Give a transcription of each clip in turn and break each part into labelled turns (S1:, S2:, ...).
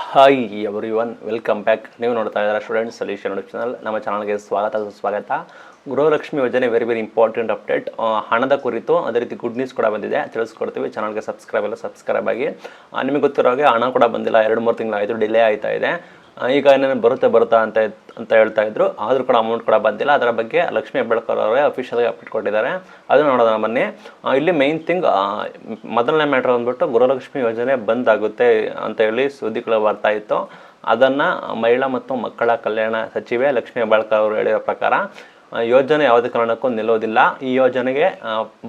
S1: Hi everyone welcome back ನೀವು ನೋಡ್ತಾ ಇದ್ದಾರೆ ಸ್ಟೂಡೆಂಟ್ ಸೊಲ್ಯೂಷನ್ ಚಾನಲ್ ನಮ್ಮ ಚಾನಲ್ಗೆ ಸ್ವಾಗತ, ಸುಸ್ವಾಗತ. ಗೃಹಲಕ್ಷ್ಮಿ ಯೋಜನೆ ವೆರಿ ವೆರಿ ಇಂಪಾರ್ಟೆಂಟ್ ಅಪ್ಡೇಟ್ ಹಣದ ಕುರಿತು ಅದೇ ರೀತಿ ಗುಡ್ ನ್ಯೂಸ್ ಕೂಡ ಬಂದಿದೆ. ತಿಳಿಸ್ಕೊಡ್ತೀವಿ. ಚಾನಲ್ಗೆ ಸಬ್ಸ್ಕ್ರೈಬ್ ಎಲ್ಲ ಸಬ್ಸ್ಕ್ರೈಬ್ ಆಗಿ. ನಿಮಗೆ ಗೊತ್ತಿರೋ ಹಾಗೆ ಹಣ ಕೂಡ ಬಂದಿಲ್ಲ. ಎರಡು, ಮೂರು ತಿಂಗಳಾಯಿತು ಡಿಲೇ ಆಯ್ತಾ ಇದೆ. ಈಗ ಏನೇನು ಬರುತ್ತೆ, ಬರುತ್ತಾ ಅಂತ ಅಂತ ಹೇಳ್ತಾ ಇದ್ರು. ಆದರೂ ಕೂಡ ಅಮೌಂಟ್ ಕೂಡ ಬಂದಿಲ್ಲ. ಅದರ ಬಗ್ಗೆ ಲಕ್ಷ್ಮೀ ಹೆಬ್ಬಾಳ್ಕರ್ ಅವರೇ ಅಫಿಷಿಯಲ್ಗೆ ಅಪ್ಡೇಟ್ ಕೊಟ್ಟಿದ್ದಾರೆ ಅದು ನೋಡೋಣ ಬನ್ನಿ. ಇಲ್ಲಿ ಮೈನ್ ಥಿಂಗ್ ಮೊದಲನೇ ಮ್ಯಾಟ್ರ್ ಬಂದ್ಬಿಟ್ಟು ಗೃಹಲಕ್ಷ್ಮಿ ಯೋಜನೆ ಬಂದ್ ಆಗುತ್ತೆ ಅಂತ ಹೇಳಿ ಸುದ್ದಿಗಳು ಬರ್ತಾ ಇತ್ತು. ಅದನ್ನು ಮಹಿಳಾ ಮತ್ತು ಮಕ್ಕಳ ಕಲ್ಯಾಣ ಸಚಿವೆ ಲಕ್ಷ್ಮೀ ಹೆಬ್ಬಾಳ್ಕರ್ ಅವರು ಹೇಳಿರೋ ಪ್ರಕಾರ ಯೋಜನೆ ಯಾವುದೇ ಕಾರಣಕ್ಕೂ ನಿಲ್ಲೋದಿಲ್ಲ. ಈ ಯೋಜನೆಗೆ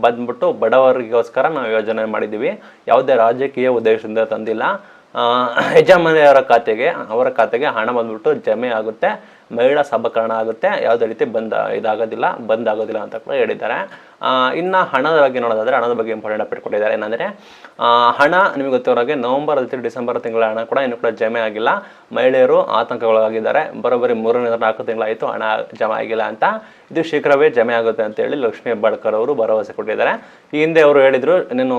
S1: ಬಂದ್ಬಿಟ್ಟು ಬಡವರಿಗೋಸ್ಕರ ನಾವು ಯೋಜನೆ ಮಾಡಿದ್ದೀವಿ. ಯಾವುದೇ ರಾಜಕೀಯ ಉದ್ದೇಶದಿಂದ ತಂದಿಲ್ಲ. ಯಜಮಾನಿಯವರ ಖಾತೆಗೆ, ಅವರ ಖಾತೆಗೆ ಹಣ ಬಂದ್ಬಿಟ್ಟು ಜಮೆ ಆಗುತ್ತೆ, ಮಹಿಳಾ ಸಬಕರಣ ಆಗುತ್ತೆ, ಯಾವುದೇ ರೀತಿ ಬಂದ ಇದಾಗೋದಿಲ್ಲ, ಬಂದ್ ಆಗೋದಿಲ್ಲ ಅಂತ ಕೂಡ ಹೇಳಿದ್ದಾರೆ. ಇನ್ನು ಹಣದ ಬಗ್ಗೆ ನೋಡೋದಾದರೆ ಹಣದ ಬಗ್ಗೆ ಇಂಪಾರ್ಟೆಂಟ್ ಅಪ್ಡೇಟ್ ಕೊಟ್ಟಿದ್ದಾರೆ ಏನಂದರೆ ಹಣ ನಿಮಗೆ ಗೊತ್ತಿರೋ ಹಾಗೆ ನವಂಬರ್ ಅಥವಾ ಡಿಸೆಂಬರ್ ತಿಂಗಳ ಹಣ ಕೂಡ ಇನ್ನು ಕೂಡ ಜಮೆ ಆಗಿಲ್ಲ. ಮಹಿಳೆಯರು ಆತಂಕಗಳಾಗಿದ್ದಾರೆ. ಬರೋಬ್ಬರಿ ಮೂರರಿಂದ ನಾಲ್ಕು ತಿಂಗಳಾಯಿತು ಹಣ ಜಮೆ ಆಗಿಲ್ಲ ಅಂತ. ಇದು ಶೀಘ್ರವೇ ಜಮೆ ಆಗುತ್ತೆ ಅಂತ ಹೇಳಿ ಲಕ್ಷ್ಮೀ ಹೆಬ್ಬಾಳ್ಕರ್ ಅವರು ಭರವಸೆ ಕೊಟ್ಟಿದ್ದಾರೆ. ಈ ಹಿಂದೆ ಅವರು ಹೇಳಿದರು, ನೀನು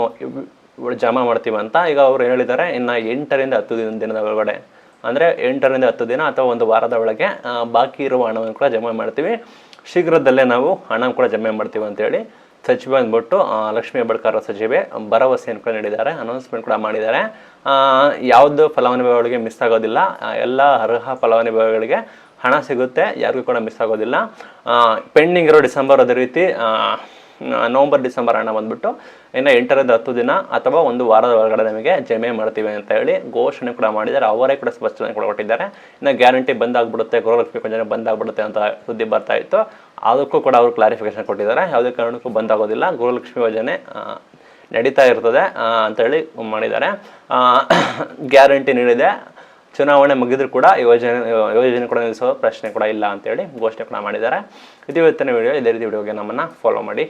S1: ಜಮಾ ಮಾಡ್ತೀವಿ ಅಂತ ಈಗ ಅವ್ರು ಹೇಳಿದ್ದಾರೆ. ಇನ್ನು ಎಂಟರಿಂದ ಹತ್ತು ದಿನ ದಿನದ ಒಳಗಡೆ. ಅಂದರೆ ಎಂಟರಿಂದ ಹತ್ತು ದಿನ ಅಥವಾ ಒಂದು ವಾರದ ಒಳಗೆ ಬಾಕಿ ಇರುವ ಹಣವನ್ನು ಕೂಡ ಜಮಾ ಮಾಡ್ತೀವಿ. ಶೀಘ್ರದಲ್ಲೇ ನಾವು ಹಣ ಕೂಡ ಜಮೆ ಮಾಡ್ತೀವಿ ಅಂತೇಳಿ ಸಚಿವ ಅಂದ್ಬಿಟ್ಟು ಲಕ್ಷ್ಮೀ ಹೆಬ್ಬಾಳ್ಕರ್ ಸಚಿವೆ ಭರವಸೆಯನ್ನು ಕೂಡ ನೀಡಿದ್ದಾರೆ. ಅನೌನ್ಸ್ಮೆಂಟ್ ಕೂಡ ಮಾಡಿದ್ದಾರೆ. ಯಾವುದು ಫಲಾನುಭವಿಗಳಿಗೆ ಮಿಸ್ ಆಗೋದಿಲ್ಲ. ಎಲ್ಲ ಅರ್ಹ ಫಲಾನುಭವಿಗಳಿಗೆ ಹಣ ಸಿಗುತ್ತೆ. ಯಾರಿಗೂ ಕೂಡ ಮಿಸ್ ಆಗೋದಿಲ್ಲ. ಪೆಂಡಿಂಗ್ ಇರೋ ಡಿಸೆಂಬರ್ ಅದೇ ರೀತಿ ನವಂಬರ್, ಡಿಸೆಂಬರ್ ಹಣ ಬಂದ್ಬಿಟ್ಟು ಇನ್ನು ಎಂಟರಿಂದ ಹತ್ತು ದಿನ ಅಥವಾ ಒಂದು ವಾರದ ಒಳಗಡೆ ನಮಗೆ ಜಮೆ ಮಾಡ್ತೀವಿ ಅಂತ ಹೇಳಿ ಘೋಷಣೆ ಕೂಡ ಮಾಡಿದ್ದಾರೆ. ಅವರೇ ಕೂಡ ಸ್ಪಷ್ಟನೆ ಕೂಡ ಕೊಟ್ಟಿದ್ದಾರೆ. ಇನ್ನು ಗ್ಯಾರಂಟಿ ಬಂದಾಗ್ಬಿಡುತ್ತೆ, ಗೃಹಲಕ್ಷ್ಮಿ ಯೋಜನೆ ಬಂದಾಗ್ಬಿಡುತ್ತೆ ಅಂತ ಸುದ್ದಿ ಬರ್ತಾ ಇತ್ತು. ಅದಕ್ಕೂ ಕೂಡ ಅವರು ಕ್ಲಾರಿಫಿಕೇಶನ್ ಕೊಟ್ಟಿದ್ದಾರೆ. ಯಾವುದೇ ಕಾರಣಕ್ಕೂ ಬಂದಾಗೋದಿಲ್ಲ. ಗೃಹಲಕ್ಷ್ಮಿ ಯೋಜನೆ ನಡೀತಾ ಇರ್ತದೆ ಅಂತೇಳಿ ಮಾಡಿದ್ದಾರೆ. ಗ್ಯಾರಂಟಿ ನೀಡಿದೆ. ಚುನಾವಣೆ ಮುಗಿದ್ರೂ ಕೂಡ ಯೋಜನೆ ಯೋಜನೆ ಕೂಡ ನಿಲ್ಲಿಸೋ ಪ್ರಶ್ನೆ ಕೂಡ ಇಲ್ಲ ಅಂತೇಳಿ ಘೋಷಣೆ ಕೂಡ ಮಾಡಿದ್ದಾರೆ. ಇದು ಇವತ್ತಿನ ವಿಡಿಯೋ ಇದೇ ರೀತಿ ವಿಡಿಯೋಗೆ ನಮ್ಮನ್ನು ಫಾಲೋ ಮಾಡಿ.